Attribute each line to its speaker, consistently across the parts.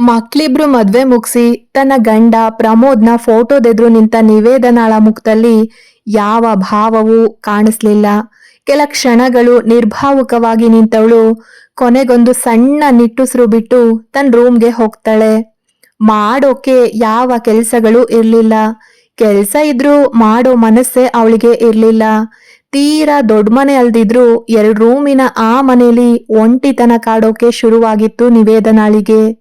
Speaker 1: ಮಕ್ಳಿಬ್ರು ಮದ್ವೆ ಮುಗಿಸಿ ತನ್ನ ಗಂಡ ಪ್ರಮೋದ್ನ ಫೋಟೋದೆದ್ರು ನಿಂತ ನಿವೇದನಾಳ ಮುಖದಲ್ಲಿ ಯಾವ ಭಾವವೂ ಕಾಣಿಸ್ಲಿಲ್ಲ. ಕೆಲ ಕ್ಷಣಗಳು ನಿರ್ಭಾವುಕವಾಗಿ ನಿಂತವಳು. ಕೊನೆಗೊಂದು ಸಣ್ಣ ನಿಟ್ಟುಸಿರು ಬಿಟ್ಟು ತನ್ನ ರೂಮ್ಗೆ ಹೋಗ್ತಾಳೆ. ಮಾಡೋಕೆ ಯಾವ ಕೆಲಸಗಳು ಇರಲಿಲ್ಲ. ಕೆಲಸ ಇದ್ರೂ ಮಾಡೋ ಮನಸ್ಸೇ ಅವಳಿಗೆ ಇರಲಿಲ್ಲ. ತೀರಾ ದೊಡ್ಡ ಮನೆ ಅಲ್ದಿದ್ರು ಎರಡು ರೂಮಿನ ಆ ಮನೆಯಲ್ಲಿ ಒಂಟಿತನ ಕಾಡೋಕೆ ಶುರುವಾಗಿತ್ತು ನಿವೇದನಾಳಿಗೆ.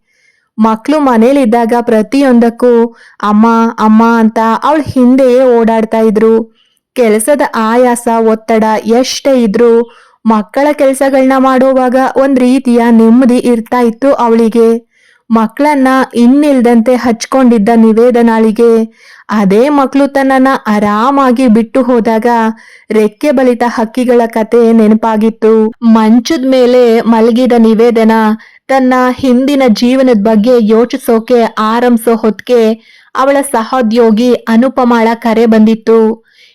Speaker 1: ಮಕ್ಳು ಮನೇಲಿದ್ದಾಗ ಪ್ರತಿಯೊಂದಕ್ಕೂ ಅಮ್ಮ ಅಮ್ಮ ಅಂತ ಅವಳ ಹಿಂದೆಯೇ ಓಡಾಡ್ತಾ ಇದ್ರು. ಕೆಲಸದ ಆಯಾಸ, ಒತ್ತಡ ಎಷ್ಟೇ ಇದ್ರು ಮಕ್ಕಳ ಕೆಲಸಗಳನ್ನ ಮಾಡುವಾಗ ಒಂದ್ ರೀತಿಯ ನೆಮ್ಮದಿ ಇರ್ತಾ ಇತ್ತು ಅವಳಿಗೆ. ಮಕ್ಕಳನ್ನ ಇನ್ನಿಲ್ದಂತೆ ಹಚ್ಕೊಂಡಿದ್ದ ನಿವೇದನಾಳಿಗೆ ಅದೇ ಮಕ್ಕಳು ತನ್ನನ್ನ ಆರಾಮಾಗಿ ಬಿಟ್ಟು ಹೋದಾಗ ರೆಕ್ಕೆ ಬಲಿತ ಹಕ್ಕಿಗಳ ಕತೆ ನೆನಪಾಗಿತ್ತು. ಮಂಚದ ಮೇಲೆ ಮಲಗಿದ ನಿವೇದನ ತನ್ನ ಹಿಂದಿನ ಜೀವನದ ಬಗ್ಗೆ ಯೋಚಿಸೋಕೆ, ಆರಂಭಿಸೋ ಹೊತ್ತಿಗೆ ಅವಳ ಸಹೋದ್ಯೋಗಿ ಅನುಪಮಾಳ ಕರೆ ಬಂದಿತ್ತು.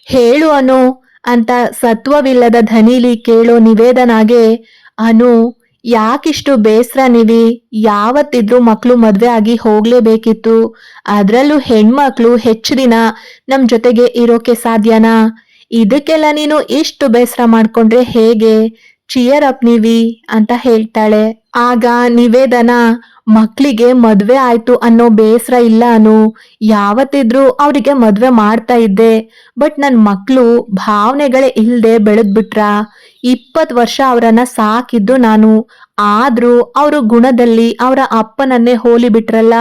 Speaker 1: ಹೇಳು ಅನು ಅಂತ ಸತ್ವವಿಲ್ಲದ ಧನಿಲಿ ಕೇಳೋ ನಿವೇದನಾಗೆ, ಅನು, ಯಾಕಿಷ್ಟು ಬೇಸರ ನೀವಿ? ಯಾವತ್ತಿದ್ರೂ ಮಕ್ಕಳು ಮದುವೆ ಆಗಿ ಹೋಗ್ಲೇಬೇಕಿತ್ತು. ಅದರಲ್ಲೂ ಹೆಣ್ಮಕ್ಳು ಹೆಚ್ಚು ದಿನ ನಮ್ಮ ಜೊತೆಗೆ ಇರೋಕೆ ಸಾಧ್ಯನಾ? ಇದಕ್ಕೆಲ್ಲ ನೀನು ಇಷ್ಟು ಬೇಸರ ಮಾಡ್ಕೊಂಡ್ರೆ ಹೇಗೆ? ಚಿಯರ್ ಅಪ್ ನೀವಿ ಅಂತ ಹೇಳ್ತಾಳೆ. ಆಗ ನಿವೇದನ ಮಕ್ಕಳಿಗೆ ಮದ್ವೆ ಆಯ್ತು ಅನ್ನೋ ಬೇಸರ ಇಲ್ಲ ಅನು. ಯಾವತ್ತಿದ್ರೂ ಅವರಿಗೆ ಮದ್ವೆ ಮಾಡ್ತಾ ಇದ್ದೆ. ಬಟ್ ನನ್ನ ಮಕ್ಕಳು ಭಾವನೆಗಳೇ ಇಲ್ದೆ ಬೆಳೆದ್ಬಿಟ್ರ. ಇಪ್ಪತ್ ವರ್ಷ ಅವರನ್ನ ಸಾಕಿದ್ದು ನಾನು. ಆದ್ರೂ ಅವರ ಗುಣದಲ್ಲಿ ಅವರ ಅಪ್ಪನನ್ನೇ ಹೋಲಿ ಬಿಟ್ರಲ್ಲ.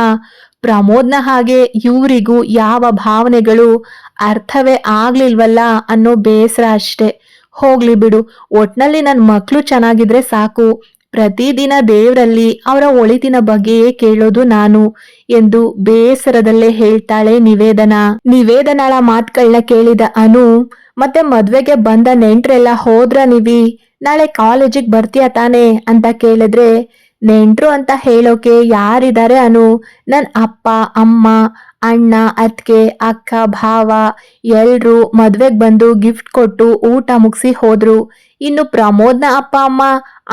Speaker 1: ಪ್ರಮೋದ್ನ ಹಾಗೆ ಇವರಿಗೂ ಯಾವ ಭಾವನೆಗಳು ಅರ್ಥವೇ ಆಗ್ಲಿಲ್ವಲ್ಲ ಅನ್ನೋ ಬೇಸರ ಅಷ್ಟೆ. ಹೋಗ್ಲಿ ಬಿಡು. ಒಟ್ನಲ್ಲಿ ನನ್ನ ಮಕ್ಕಳು ಚೆನ್ನಾಗಿದ್ರೆ ಸಾಕು. ಪ್ರತಿದಿನ ದೇವರಲ್ಲಿ ಅವರ ಒಳಿತಿನ ಬಗ್ಗೆಯೇ ಕೇಳೋದು ನಾನು ಎಂದು ಬೇಸರದಲ್ಲೇ ಹೇಳ್ತಾಳೆ ನಿವೇದನ. ನಿವೇದನಾಳ ಮಾತುಗಳನ್ನ ಕೇಳಿದ ಅನು, ಮತ್ತೆ ಮದ್ವೆಗೆ ಬಂದ ನೆಂಟ್ರೆಲ್ಲ ಹೋದ್ರ ನೀವಿ? ನಾಳೆ ಕಾಲೇಜಿಗೆ ಬರ್ತೀಯ ತಾನೆ ಅಂತ ಕೇಳಿದ್ರೆ, ನೆಂಟ್ರು ಅಂತ ಹೇಳೋಕೆ ಯಾರಿದ್ದಾರೆ ಅನು? ನನ್ನ ಅಪ್ಪ, ಅಮ್ಮ ಅಣ್ಣ ಅತ್ಗೆ ಅಕ್ಕ, ಭಾವ ಎಲ್ರು ಮದ್ವೆಗ್ ಬಂದು ಗಿಫ್ಟ್ ಕೊಟ್ಟು ಊಟ ಮುಗಿಸಿ ಹೋದ್ರು. ಇನ್ನು ಪ್ರಮೋದ್ನ ಅಪ್ಪ, ಅಮ್ಮ,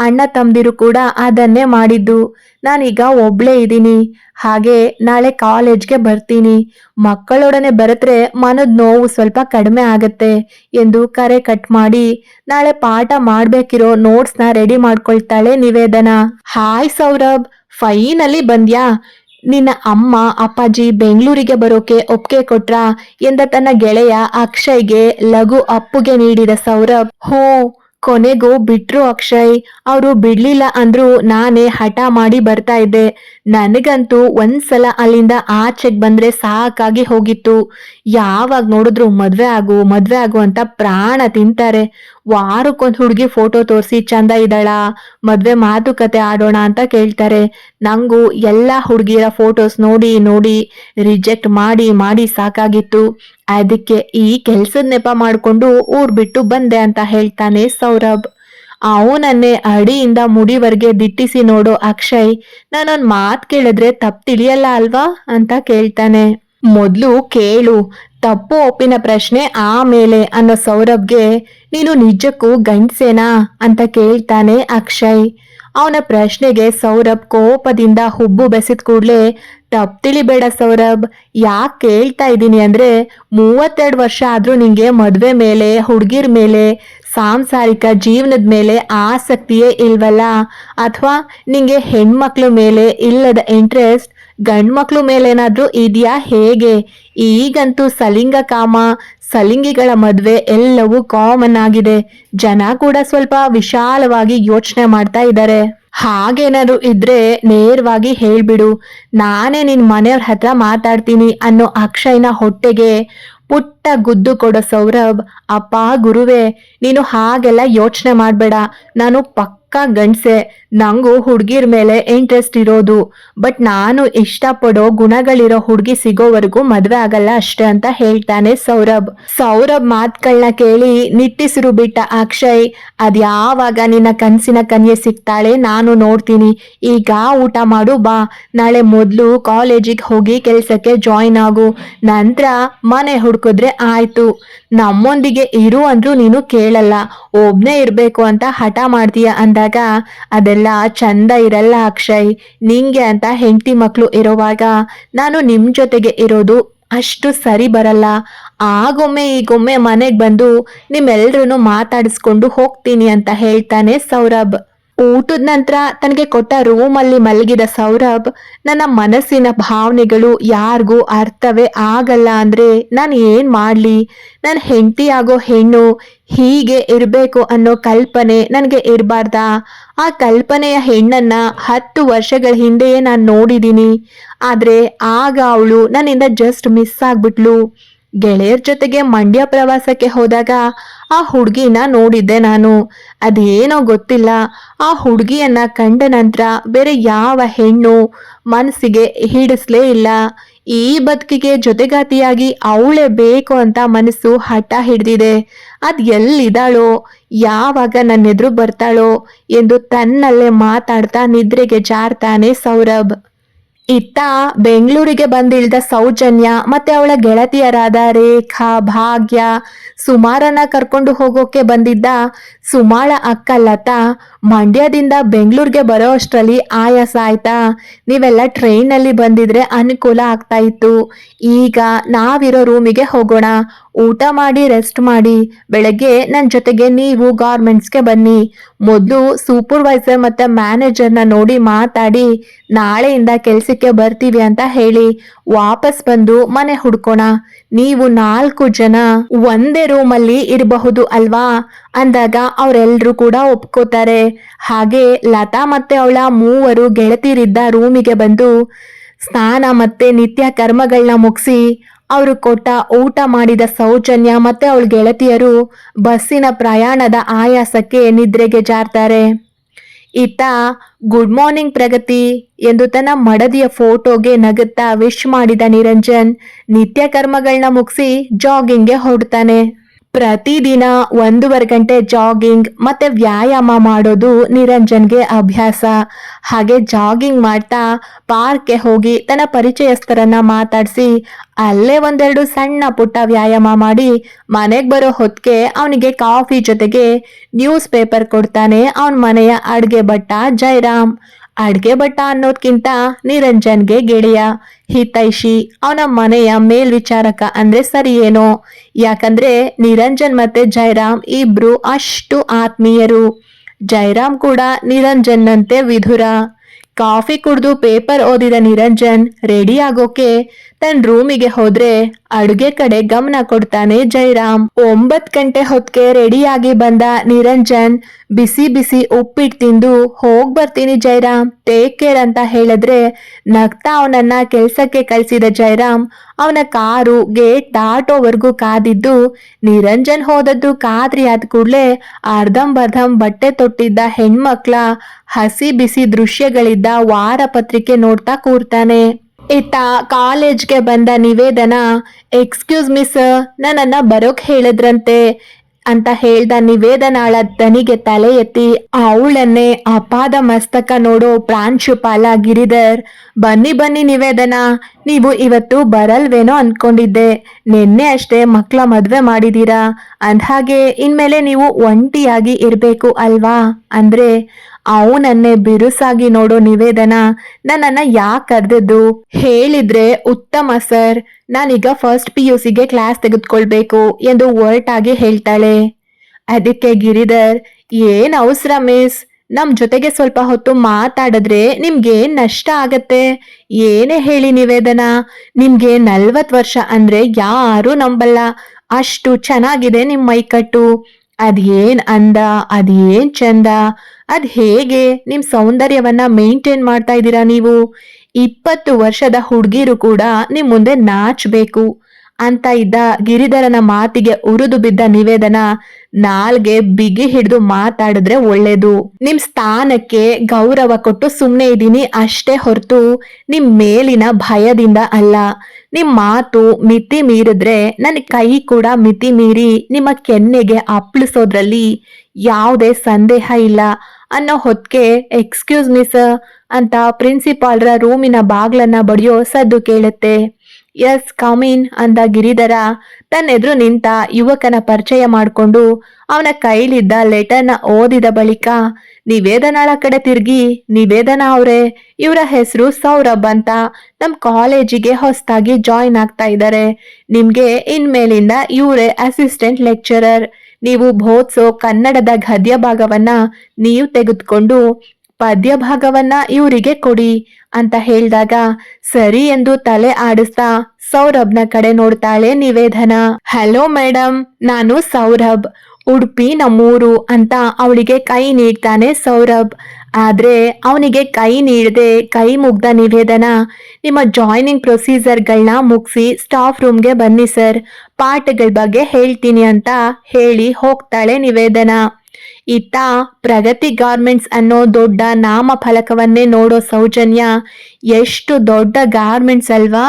Speaker 1: ಅಣ್ಣ, ತಮ್ದಿರು ಕೂಡ ಅದನ್ನೇ ಮಾಡಿದ್ದು. ನಾನೀಗ ಒಬ್ಳೇ ಇದ್ದೀನಿ. ಹಾಗೆ ನಾಳೆ ಕಾಲೇಜ್ಗೆ ಬರ್ತೀನಿ. ಮಕ್ಕಳೊಡನೆ ಬರೆದ್ರೆ ಮನದ ನೋವು ಸ್ವಲ್ಪ ಕಡಿಮೆ ಆಗತ್ತೆ ಎಂದು ಕರೆ ಕಟ್ ಮಾಡಿ, ನಾಳೆ ಪಾಠ ಮಾಡ್ಬೇಕಿರೋ ನೋಟ್ಸ್ನ ರೆಡಿ ಮಾಡ್ಕೊಳ್ತಾಳೆ ನಿವೇದನ. ಹಾಯ್ ಸೌರಭ್ ಫೈನಲ್ಲಿ ಬಂದ್ಯಾ? ನಿನ್ನ ಅಮ್ಮ, ಅಪ್ಪಾಜಿ ಬೆಂಗಳೂರಿಗೆ ಬರೋಕೆ ಒಪ್ಪಿಗೆ ಕೊಟ್ರಾ? ಎಂದ ತನ್ನ ಗೆಳೆಯ ಅಕ್ಷಯ್ಗೆ ಲಘು ಅಪ್ಪುಗೆ ನೀಡಿದ ಸೌರಭ್, ಹೋ ಕೊನೆಗೂ ಬಿಟ್ರು ಅಕ್ಷಯ್. ಅವರು ಬಿಡ್ಲಿಲ್ಲ ಅಂದ್ರು ನಾನೇ ಹಠ ಮಾಡಿ ಬರ್ತಾ ಇದ್ದೆ. ನನಗಂತೂ ಒಂದ್ಸಲ ಅಲ್ಲಿಂದ ಆಚೆಗ್ ಬಂದ್ರೆ ಸಾಕಾಗಿ ಹೋಗಿತ್ತು. ಯಾವಾಗ ನೋಡಿದ್ರು ಮದ್ವೆ ಆಗು ಮದ್ವೆ ಆಗು ಅಂತ ಪ್ರಾಣ ತಿಂತಾರೆ. ವಾರಕ್ಕೊಂದು ಹುಡುಗಿ ಫೋಟೋ ತೋರಿಸಿ ಚಂದ ಇದ್ದಾಳ, ಮದ್ವೆ ಮಾತುಕತೆ ಆಡೋಣ ಅಂತ ಕೇಳ್ತಾರೆ. ನಂಗೂ ಎಲ್ಲಾ ಹುಡುಗಿಯರ ಫೋಟೋಸ್ ನೋಡಿ ನೋಡಿ, ರಿಜೆಕ್ಟ್ ಮಾಡಿ ಮಾಡಿ ಸಾಕಾಗಿತ್ತು. ಅದಕ್ಕೆ ಈ ಕೆಲ್ಸದ ನೆಪ ಮಾಡ್ಕೊಂಡು ಊರ್ ಬಿಟ್ಟು ಬಂದೆ ಅಂತ ಹೇಳ್ತಾನೆ ಸೌರಭ್. ಅವನನ್ನೇ ಅಡಿಯಿಂದ ಮುಡಿವರೆಗೆ ದಿಟ್ಟಿಸಿ ನೋಡೋ ಅಕ್ಷಯ್. ನಾನೊಂದ್ ಮಾತ್ ಕೇಳಿದ್ರೆ ತಪ್ಪು ತಿಳಿಯಲ್ಲ ಅಲ್ವಾ? ಅಂತ ಕೇಳ್ತಾನೆ. ಮೊದ್ಲು ಕೇಳು, ತಪ್ಪು ಒಪ್ಪಿನ ಪ್ರಶ್ನೆ ಆಮೇಲೆ ಅನ್ನೋ ಸೌರಭ್ಗೆ, ನೀನು ನಿಜಕ್ಕೂ ಗಂಡ್ಸೇನಾ? ಅಂತ ಕೇಳ್ತಾನೆ ಅಕ್ಷಯ್. ಅವನ ಪ್ರಶ್ನೆಗೆ ಸೌರಭ್ ಕೋಪದಿಂದ ಹುಬ್ಬು ಬೆಸಿದ ಕೂಡಲೇ ತಪ್ಪು ತಿಳಿಬೇಡ ಸೌರಭ್, ಯಾಕೆ ಕೇಳ್ತಾ ಇದ್ದೀನಿ ಅಂದ್ರೆ ಮೂವತ್ತೆರಡು ವರ್ಷ ಆದ್ರೂ ನಿಂಗೆ ಮದುವೆ ಮೇಲೆ, ಹುಡುಗಿರ್ ಮೇಲೆ, ಸಾಂಸಾರಿಕ ಜೀವನದ ಮೇಲೆ ಆಸಕ್ತಿಯೇ ಇಲ್ವಲ್ಲ? ಅಥವಾ ನಿಂಗೆ ಹೆಣ್ಮಕ್ಳ ಮೇಲೆ ಇಲ್ಲದ ಇಂಟ್ರೆಸ್ಟ್ ಗಂಡ್ಮಕ್ಳು ಮೇಲೇನಾದ್ರೂ ಇದೆಯಾ? ಹೇಗೆ? ಈಗಂತೂ ಸಲಿಂಗ ಕಾಮ, ಸಲಿಂಗಿಗಳ ಮದುವೆ ಎಲ್ಲವೂ ಕಾಮನ್ ಆಗಿದೆ. ಜನ ಕೂಡ ಸ್ವಲ್ಪ ವಿಶಾಲವಾಗಿ ಯೋಚನೆ ಮಾಡ್ತಾ ಇದ್ದಾರೆ. ಹಾಗೇನಾದ್ರು ಇದ್ರೆ ನೇರವಾಗಿ ಹೇಳ್ಬಿಡು. ನಾನೇ ನಿನ್ ಮನೆಯವ್ರ ಹತ್ರ ಮಾತಾಡ್ತೀನಿ ಅನ್ನೋ ಅಕ್ಷಯ್ನ ಹೊಟ್ಟೆಗೆ ಪುಟ್ಟ ಗುದ್ದು ಕೊಡೋ ಸೌರಭ್. ಅಪ್ಪ, ಗುರುವೇ, ನೀನು ಹಾಗೆಲ್ಲ ಯೋಚನೆ ಮಾಡಬೇಡ. ನಾನು ಪಕ್ಕ ಗಂಡ್ಸೆ. ನಂಗೂ ಹುಡ್ಗಿರ್ ಮೇಲೆ ಇಂಟ್ರೆಸ್ಟ್ ಇರೋದು. ಬಟ್ ನಾನು ಇಷ್ಟಪಡೋ ಗುಣಗಳಿರೋ ಹುಡುಗಿ ಸಿಗೋವರೆಗೂ ಮದ್ವೆ ಆಗಲ್ಲ ಅಷ್ಟೇ ಅಂತ ಹೇಳ್ತಾನೆ ಸೌರಭ್. ಸೌರಭ್ ಮಾತ್ಗಳನ್ನ ಕೇಳಿ ನಿಟ್ಟಿಸಿರು ಬಿಟ್ಟ ಅಕ್ಷಯ್. ಅದ್ಯಾವಾಗ ನಿನ್ನ ಕನಸಿನ ಕನ್ಯೆ ಸಿಗ್ತಾಳೆ ನಾನು ನೋಡ್ತೀನಿ. ಈಗ ಊಟ ಮಾಡು, ಬಾ. ನಾಳೆ ಮೊದಲು ಕಾಲೇಜಿಗೆ ಹೋಗಿ ಕೆಲಸಕ್ಕೆ ಜಾಯಿನ್ ಆಗು. ನಂತರ ಮನೆ ಹುಡ್ಕಿದ್ರೆ ಆಯ್ತು. ನಮ್ಮೊಂದಿಗೆ ಇರು ಅಂದ್ರೂ ನೀನು ಕೇಳಲ್ಲ. ಒಬ್ನೇ ಇರ್ಬೇಕು ಅಂತ ಹಠ ಮಾಡ್ತೀಯ ಅಂದಾಗ ಅದೆಲ್ಲ ಚಂದ ಇರಲ್ಲ ಅಕ್ಷಯ್. ನಿಂಗೆ ಅಂತ ಹೆಂಡತಿ ಮಕ್ಕಳು ಇರೋವಾಗ ನಾನು ನಿಮ್ ಜೊತೆಗೆ ಇರೋದು ಅಷ್ಟು ಸರಿ ಬರಲ್ಲ. ಆಗೊಮ್ಮೆ ಈಗೊಮ್ಮೆ ಮನೆಗೆ ಬಂದು ನಿಮ್ಮೆಲ್ರೂ ಮಾತಾಡಿಸ್ಕೊಂಡು ಹೋಗ್ತೀನಿ ಅಂತ ಹೇಳ್ತಾನೆ ಸೌರಭ್. ಊಟದ ನಂತರ ತನಗೆ ಕೊಟ್ಟ ರೂಮಲ್ಲಿ ಮಲಗಿದ ಸೌರಭ್, ನನ್ನ ಮನಸ್ಸಿನ ಭಾವನೆಗಳು ಯಾರಿಗೂ ಅರ್ಥವೇ ಆಗಲ್ಲ ಅಂದ್ರೆ ನಾನು ಏನು ಮಾಡಲಿ? ನನ್ನ ಹೆಂಡತಿ ಹೆಣ್ಣು ಹೀಗೆ ಇರಬೇಕು ಅನ್ನೋ ಕಲ್ಪನೆ ನನಗೆ ಇರಬಾರ್ದಾ? ಆ ಕಲ್ಪನೆಯ ಹೆಣ್ಣನ್ನ ಹತ್ತು ವರ್ಷಗಳ ಹಿಂದೆಯೇ ನಾನು ನೋಡಿದ್ದೀನಿ ಆದ್ರೆ ಆಗ ಅವಳು ನನ್ನಿಂದ ಜಸ್ಟ್ ಮಿಸ್ ಆಗ್ಬಿಟ್ಲು. ಗೆಳೆಯರ ಜೊತೆಗೆ ಮಂಡ್ಯ ಪ್ರವಾಸಕ್ಕೆ ಹೋದಾಗ ಆ ಹುಡುಗಿನ ನೋಡಿದ್ದೆ ನಾನು. ಅದೇನೋ ಗೊತ್ತಿಲ್ಲ. ಆ ಹುಡುಗಿಯನ್ನ ಕಂಡ ನಂತರ ಬೇರೆ ಯಾವ ಹೆಣ್ಣು ಮನಸ್ಸಿಗೆ ಹಿಡಿಸ್ಲೇ ಇಲ್ಲ. ಈ ಬದುಕಿಗೆ ಜೊತೆಗಾತಿಯಾಗಿ ಅವಳೇ ಬೇಕು ಅಂತ ಮನಸ್ಸು ಹಠ ಹಿಡ್ದಿದೆ. ಅದು ಎಲ್ಲಿದ್ದಾಳೋ, ಯಾವಾಗ ನನ್ನೆದುರು ಬರ್ತಾಳೋ ಎಂದು ತನ್ನಲ್ಲೇ ಮಾತಾಡ್ತಾ ನಿದ್ರೆಗೆ ಜಾರ್ತಾನೆ ಸೌರಭ್. ಇತ್ತ ಬೆಂಗಳೂರಿಗೆ ಬಂದಿಳಿದ ಸೌಜನ್ಯ ಮತ್ತೆ ಅವಳ ಗೆಳತಿಯರಾದ ರೇಖಾ, ಭಾಗ್ಯ ಸುಮಾರನ್ನ ಕರ್ಕೊಂಡು ಹೋಗೋಕೆ ಬಂದಿದ್ದ ಸುಮಾಳ ಅಕ್ಕ ಲತಾ ಮಂಡ್ಯದಿಂದ ಬೆಂಗಳೂರಿಗೆ ಬರೋ ಅಷ್ಟರಲ್ಲಿ ಆಯಾಸ ಆಯ್ತಾ? ನೀವೆಲ್ಲ ಟ್ರೈನಲ್ಲಿ ಬಂದಿದ್ರೆ ಅನುಕೂಲ ಆಗ್ತಾ ಇತ್ತು. ಈಗ ನಾವಿರೋ ರೂಮಿಗೆ ಹೋಗೋಣ. ಊಟ ಮಾಡಿ ರೆಸ್ಟ್ ಮಾಡಿ, ಬೆಳಗ್ಗೆ ನನ್ನ ಜೊತೆಗೆ ನೀವು ಗಾರ್ಮೆಂಟ್ಸ್ಗೆ ಬನ್ನಿ. ಮೊದಲು ಸೂಪರ್ವೈಸರ್ ಮತ್ತೆ ಮ್ಯಾನೇಜರ್ನ ನೋಡಿ ಮಾತಾಡಿ, ನಾಳೆಯಿಂದ ಕೆಲಸಕ್ಕೆ ಬರ್ತೀವಿ ಅಂತ ಹೇಳಿ, ವಾಪಸ್ ಬಂದು ಮನೆ ಹುಡ್ಕೋಣ. ನೀವು ನಾಲ್ಕು ಜನ ಒಂದೇ ರೂಮಲ್ಲಿ ಇರಬಹುದು ಅಲ್ವಾ? ಅಂದಾಗ ಅವರೆಲ್ಲರೂ ಕೂಡ ಒಪ್ಕೋತಾರೆ. ಹಾಗೆ ಲತಾ ಮತ್ತೆ ಅವಳ ಮೂವರು ಗೆಳತಿಯರಿದ್ದ ರೂಮಿಗೆ ಬಂದು ಸ್ನಾನ ಮತ್ತೆ ನಿತ್ಯ ಕರ್ಮಗಳನ್ನ ಮುಗಿಸಿ ಅವರು ಕೊಟ್ಟ ಊಟ ಮಾಡಿದ ಸೌಜನ್ಯ ಮತ್ತೆ ಅವಳ ಗೆಳತಿಯರು ಬಸ್ಸಿನ ಪ್ರಯಾಣದ ಆಯಾಸಕ್ಕೆ ನಿದ್ರೆಗೆ ಜಾರ್ತಾರೆ. ಇತ್ತ ಗುಡ್ ಮಾರ್ನಿಂಗ್ ಪ್ರಗತಿ ಎಂದು ತನ್ನ ಮಡದಿಯ ಫೋಟೋಗೆ ನಗುತ್ತಾ ವಿಶ್ ಮಾಡಿದ ನಿರಂಜನ್ ನಿತ್ಯ ಕರ್ಮಗಳನ್ನ ಮುಗಿಸಿ ಜಾಗಿಂಗ್ಗೆ ಹೊರಡ್ತಾನೆ. ಪ್ರತಿದಿನ ಒಂದೂವರೆ ಗಂಟೆ ಜಾಗಿಂಗ್ ಮತ್ತೆ ವ್ಯಾಯಾಮ ಮಾಡೋದು ನಿರಂಜನ್ಗೆ ಅಭ್ಯಾಸ. ಹಾಗೆ ಜಾಗಿಂಗ್ ಮಾಡ್ತಾ ಪಾರ್ಕ್ಗೆ ಹೋಗಿ ತನ್ನ ಪರಿಚಯಸ್ಥರನ್ನ ಮಾತಾಡಿಸಿ, ಅಲ್ಲೇ ಒಂದೆರಡು ಸಣ್ಣ ಪುಟ್ಟ ವ್ಯಾಯಾಮ ಮಾಡಿ ಮನೆಗೆ ಬರೋ ಹೊತ್ತಿಗೆ ಅವನಿಗೆ ಕಾಫಿ ಜೊತೆಗೆ ನ್ಯೂಸ್ ಪೇಪರ್ ಕೊಡ್ತಾನೆ ಅವನ ಮನೆಯ ಅಡ್ಗೆ ಭಟ್ಟ ಜೈರಾಮ್. ಅಡ್ಗೆ ಭಟ್ಟ ಅನ್ನೋದ್ಕಿಂತ ನಿರಂಜನ್ಗೆ ಗೆಳೆಯ. ಹಿತೈಷಿ. ಅವನ ಮನೆಯ ಮೇಲ್ವಿಚಾರಕ ಅಂದ್ರೆ ಏನೋ ಯಾಕಂದ್ರೆ ನಿರಂಜನ್ ಮತ್ತೆ ಜಯರಾಮ್ ಇಬ್ರು ಅಷ್ಟು ಆತ್ಮೀಯರು. ಜಯರಾಮ್ ಕೂಡ ನಿರಂಜನ್ನಂತೆ ವಿಧುರ. ಕಾಫಿ ಕುಡಿದು ಪೇಪರ್ ಓದಿದ ನಿರಂಜನ್ ರೆಡಿ ಆಗೋಕೆ ತನ್ನ ರೂಮಿಗೆ ಹೋದ್ರೆ ಅಡುಗೆ ಕಡೆ ಗಮನ ಕೊಡ್ತಾನೆ ಜೈರಾಮ್. ಒಂಬತ್ ಗಂಟೆ ಹೊತ್ತಿಗೆ ರೆಡಿಯಾಗಿ ಬಂದ ನಿರಂಜನ್ ಬಿಸಿ ಬಿಸಿ ಉಪ್ಪಿಟ್ಟು ತಿಂದು ಹೋಗ್ ಬರ್ತೀನಿ ಜೈರಾಮ್ ಟೇಕ್ ಕೇರ್ ಅಂತ ಹೇಳಿದ್ರೆ ನಗ್ತಾ ಅವನನ್ನ ಕೆಲ್ಸಕ್ಕೆ ಕಳಿಸಿದ ಜಯರಾಮ್ ಅವನ ಕಾರು, ಗೇಟ್ ದಾಟೋವರೆಗೂ ಕಾದಿದ್ದು, ನಿರಂಜನ್ ಹೋದದ್ದು ಕಾದ್ರಿ ಆದ ಕೂಡಲೇ ಅರ್ಧಂಬರ್ಧಂ ಬಟ್ಟೆ ತೊಟ್ಟಿದ್ದ ಹೆಣ್ಮಕ್ಳ ಹಸಿ ಬಿಸಿ ದೃಶ್ಯಗಳಿದ್ದ ವಾರ ಪತ್ರಿಕೆ ನೋಡ್ತಾ ಕೂರ್ತಾನೆ. ಇತ್ತ ಕಾಲೇಜ್ಗೆ ಬಂದ ನಿವೇದನ, ಎಕ್ಸ್ಕ್ಯೂಸ್ ಮಿಸ್ ನನ್ನನ್ನ ಬರೋಕ್ ಹೇಳಿದ್ರಂತೆ ಅಂತ ಹೇಳ್ದ ನಿವೇದನಾಳ ದನಿಗೆ ತಲೆ ಎತ್ತಿ, ಅವಳನ್ನೇ ಅಪಾದ ಮಸ್ತಕ ನೋಡೋ ಪ್ರಾಂಶುಪಾಲ ಗಿರಿಧರ್, ಬನ್ನಿ ಬನ್ನಿ ನಿವೇದನ ನೀವು ಇವತ್ತು ಬರಲ್ವೇನೋ ಅನ್ಕೊಂಡಿದ್ದೆ. ನಿನ್ನೆ ಅಷ್ಟೇ ಮಕ್ಕಳ ಮದ್ವೆ ಮಾಡಿದೀರಾ? ಅಂದ್ಹಾಗೆ, ಇನ್ಮೇಲೆ ನೀವು ಒಂಟಿಯಾಗಿ ಇರಬೇಕು ಅಲ್ವಾ? ಅಂದ್ರೆ, ಅವನನ್ನೇ ಬಿರುಸಾಗಿ ನೋಡೋ ನಿವೇದನ ನನ್ನನ್ನ ಯಾಕೆ ಕರೆದದ್ದು? ಹೇಳಿದ್ರೆ ಉತ್ತಮ, ಸರ್. ನಾನೀಗ ಫಸ್ಟ್ ಪಿ ಯು ಸಿಗೆ ಕ್ಲಾಸ್ ತೆಗೆದುಕೊಳ್ಬೇಕು ಎಂದು ಒರ್ಟಾಗಿ ಹೇಳ್ತಾಳೆ. ಅದಕ್ಕೆ ಗಿರಿಧರ್, ಏನ್ ಅವಸರ ಮಿಸ್ ನಮ್ ಜೊತೆಗೆ ಸ್ವಲ್ಪ ಹೊತ್ತು ಮಾತಾಡಿದ್ರೆ ನಿಮ್ಗೇನ್ ನಷ್ಟ ಆಗತ್ತೆ. ಏನೇ ಹೇಳಿ ನಿವೇದನ, ನಿಮ್ಗೆ ನಲ್ವತ್ ವರ್ಷ ಅಂದ್ರೆ ಯಾರು ನಂಬಲ್ಲ. ಅಷ್ಟು ಚೆನ್ನಾಗಿದೆ ನಿಮ್ ಮೈಕಟ್ಟು. ಅದೇನ್ ಅಂದ, ಅದೇನ್ ಚಂದ, ಅದ್ ಹೇಗೆ ನಿಮ್ ಸೌಂದರ್ಯವನ್ನ ಮೇಂಟೈನ್ ಮಾಡ್ತಾ ಇದ್ದೀರಾ ನೀವು? ಇಪ್ಪತ್ತು ವರ್ಷದ ಹುಡುಗಿರು ಕೂಡ ನಿಮ್ ಮುಂದೆ ನಾಚ್ಬೇಕು. ಅಂತ ಇದ್ದ ಗಿರಿಧರನ ಮಾತಿಗೆ ಉರಿದು ಬಿದ್ದ ನಿವೇದನ ನಾಲ್ಗೆ ಬಿಗಿ ಹಿಡಿದು ಮಾತಾಡಿದ್ರೆ ಒಳ್ಳೇದು. ನಿಮ್ ಸ್ಥಾನಕ್ಕೆ ಗೌರವ ಕೊಟ್ಟು ಸುಮ್ಮನೆ ಇದ್ದೀನಿ ಅಷ್ಟೇ ಹೊರತು ನಿಮ್ ಮೇಲಿನ ಭಯದಿಂದ ಅಲ್ಲ. ನಿಮ್ ಮಾತು ಮಿತಿ ಮೀರಿದ್ರೆ ನನ್ನ ಕೈ ಕೂಡ ಮಿತಿ ಮೀರಿ ನಿಮ್ಮ ಕೆನ್ನೆಗೆ ಅಪ್ಪಳಿಸೋದ್ರಲ್ಲಿ ಯಾವುದೇ ಸಂದೇಹ ಇಲ್ಲ. ಅನ್ನೋ ಹೊತ್ತಿಗೆ ಎಕ್ಸ್ಕ್ಯೂಸ್ ಮಿ ಸರ್ ಅಂತ ಪ್ರಿನ್ಸಿಪಾಲ್ರ ರೂಮಿನ ಬಾಗ್ಲನ್ನ ಬಡಿಯೋ ಸದ್ದು ಕೇಳುತ್ತೆ. ಎಸ್ ಕಾಮಿನ್ ಅಂದ ಗಿರಿಧರ. ತನ್ನೆದುರು ನಿಂತ ಯುವಕನ ಪರಿಚಯ ಮಾಡಿಕೊಂಡು ಅವನ ಕೈಲಿದ್ದ ಲೆಟರ್ನ ಓದಿದ ಬಳಿಕ, ನಿವೇದನಾಳ ಕಡೆ ತಿರುಗಿ, ನಿವೇದನಾ ಅವರೇ, ಇವರ ಹೆಸರು ಸೌರಭ್ ಅಂತ ನಮ್ಮ ಕಾಲೇಜಿಗೆ ಹೊಸದಾಗಿ ಜಾಯಿನ್ ಆಗ್ತಾ ಇದ್ದಾರೆ ನಿಮಗೆ ಇನ್ಮೇಲಿಂದ ಇವರೇ ಅಸಿಸ್ಟೆಂಟ್ ಲೆಕ್ಚರರ್. ನೀವು ಬೋಧಿಸೋ ಕನ್ನಡದ ಗದ್ಯ ಭಾಗವನ್ನ ನೀವು ತೆಗೆದುಕೊಂಡು ಪದ್ಯ ಭಾಗವನ್ನ ಇವರಿಗೆ ಕೊಡಿ ಅಂತ ಹೇಳಿದಾಗ, ಸರಿ ಎಂದು ತಲೆ ಆಡಿಸ್ತಾ ಸೌರಭ್ನ ಕಡೆ ನೋಡ್ತಾಳೆ ನಿವೇದನ. ಹಲೋ ಮೇಡಮ್ ನಾನು ಸೌರಭ್, ಉಡುಪಿ ನಮ್ಮೂರು ಅಂತ ಅವಳಿಗೆ ಕೈ ನೀಡ್ತಾನೆ ಸೌರಭ್. ಆದ್ರೆ ಅವನಿಗೆ ಕೈ ನೀಡದೆ ಕೈ ಮುಗ್ದ ನಿವೇದನ, ನಿಮ್ಮ ಜಾಯ್ನಿಂಗ್ ಪ್ರೊಸೀಜರ್ಗಳನ್ನ ಮುಗಿಸಿ ಸ್ಟಾಫ್ ರೂಮ್ಗೆ ಬನ್ನಿ ಸರ್ ಪಾಠಗಳ ಬಗ್ಗೆ ಹೇಳ್ತೀನಿ ಅಂತ ಹೇಳಿ ಹೋಗ್ತಾಳೆ ನಿವೇದನ. ಇತ್ತ ಪ್ರಗತಿ ಗಾರ್ಮೆಂಟ್ಸ್ ಅನ್ನೋ ದೊಡ್ಡ ನಾಮ ಫಲಕವನ್ನೇ ನೋಡೋ ಸೌಜನ್ಯ ಎಷ್ಟು ದೊಡ್ಡ ಗಾರ್ಮೆಂಟ್ಸ್ ಅಲ್ವಾ?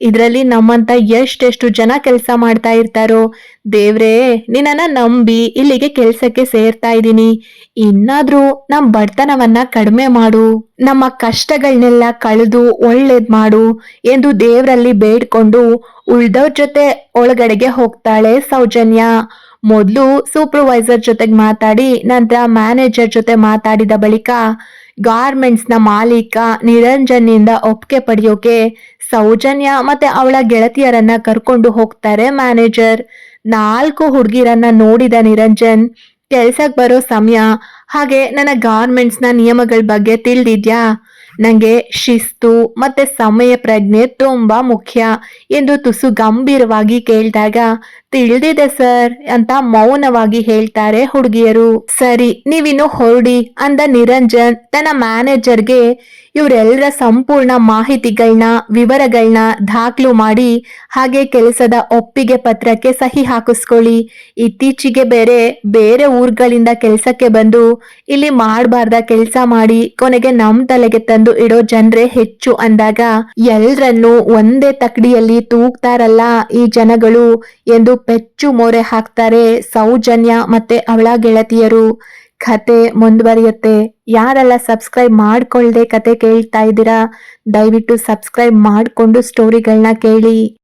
Speaker 1: ಇದರಲ್ಲಿ ನಮ್ಮಂತ ಎಷ್ಟೆಷ್ಟು ಜನ ಕೆಲಸ ಮಾಡ್ತಾ ಇರ್ತಾರೋ? ದೇವ್ರೇ, ನಿನ್ನನ್ನ ನಂಬಿ ಇಲ್ಲಿಗೆ ಕೆಲಸಕ್ಕೆ ಸೇರ್ತಾ ಇದ್ದೀನಿ. ಇನ್ನಾದ್ರೂ ನಮ್ಮ ಬಡತನವನ್ನ ಕಡಿಮೆ ಮಾಡು. ನಮ್ಮ ಕಷ್ಟಗಳನ್ನೆಲ್ಲ ಕಳೆದು ಒಳ್ಳೇದ್ ಮಾಡು ಎಂದು ದೇವರಲ್ಲಿ ಬೇಡ್ಕೊಂಡು ಉಳ್ದವ್ರ ಜೊತೆ ಒಳಗಡೆಗೆ ಹೋಗ್ತಾಳೆ ಸೌಜನ್ಯ. ಮೊದಲು ಸೂಪರ್ವೈಸರ್ ಜೊತೆಗೆ ಮಾತಾಡಿ, ನಂತರ ಮ್ಯಾನೇಜರ್ ಜೊತೆ ಮಾತಾಡಿದ ಬಳಿಕ ಗಾರ್ಮೆಂಟ್ಸ್ನ ಮಾಲೀಕ ನಿರಂಜನ್ನಿಂದ ಒಪ್ಪಿಗೆ ಪಡೆಯೋಕೆ ಸೌಜನ್ಯ ಮತ್ತೆ ಅವಳ ಗೆಳತಿಯರನ್ನ ಕರ್ಕೊಂಡು ಹೋಗ್ತಾರೆ ಮ್ಯಾನೇಜರ್ ನಾಲ್ಕು ಹುಡುಗಿರನ್ನ ನೋಡಿದ ನಿರಂಜನ್ ಕೆಲ್ಸಕ್ಕೆ ಬರೋ ಸಮಯ, ಹಾಗೆ ನನ್ನ ಗಾರ್ಮೆಂಟ್ಸ್ನ ನಿಯಮಗಳ ಬಗ್ಗೆ ತಿಳಿದಿದ್ಯಾ? ನಂಗೆ ಶಿಸ್ತು ಮತ್ತೆ ಸಮಯ ಪ್ರಜ್ಞೆ ತುಂಬಾ ಮುಖ್ಯ ಎಂದು ತುಸು ಗಂಭೀರವಾಗಿ ಕೇಳಿದಾಗ, ತಿಳಿದಿದೆ ಸರ್ ಅಂತ ಮೌನವಾಗಿ ಹೇಳ್ತಾರೆ ಹುಡುಗಿಯರು. ಸರಿ, ನೀವಿನ್ನು ಹೊರಡಿ ಅಂದ ನಿರಂಜನ್ ತನ್ನ ಮ್ಯಾನೇಜರ್ಗೆ ಇವರೆಲ್ಲರ ಸಂಪೂರ್ಣ ಮಾಹಿತಿಗಳನ್ನ ವಿವರಗಳನ್ನ ದಾಖಲು ಮಾಡಿ, ಹಾಗೆ ಕೆಲಸದ ಒಪ್ಪಿಗೆ ಪತ್ರಕ್ಕೆ ಸಹಿ ಹಾಕಿಸ್ಕೊಳ್ಳಿ. ಇತ್ತೀಚೆಗೆ ಬೇರೆ ಬೇರೆ ಊರುಗಳಿಂದ ಕೆಲಸಕ್ಕೆ ಬಂದು, ಇಲ್ಲಿ ಮಾಡಬಾರ್ದ ಕೆಲಸ ಮಾಡಿ, ಕೊನೆಗೆ ನಮ್ಮ ತಲೆಗೆ ತಂದು ಇಡೋ ಜನರೇ ಹೆಚ್ಚು ಅಂದಾಗ ಎಲ್ರನ್ನು ಒಂದೇ ತಕ್ಕಡಿಯಲ್ಲಿ ತೂಗ್ತಾರಲ್ಲ ಈ ಜನಗಳು ಎಂದು ಪೆಚ್ಚು ಮೋರೆ ಹಾಕ್ತಾರೆ ಸೌಜನ್ಯ ಮತ್ತೆ ಅವಳ ಗೆಳತಿಯರು. ಕತೆ ಮುಂದುವರಿಯುತ್ತೆ. ಯಾರೆಲ್ಲ ಸಬ್ಸ್ಕ್ರೈಬ್ ಮಾಡ್ಕೊಳ್ದೆ ಕತೆ ಕೇಳ್ತಾ ಇದ್ದೀರಾ, ದಯವಿಟ್ಟು ಸಬ್ಸ್ಕ್ರೈಬ್ ಮಾಡಿಕೊಂಡು ಸ್ಟೋರಿಗಳನ್ನ ಕೇಳಿ.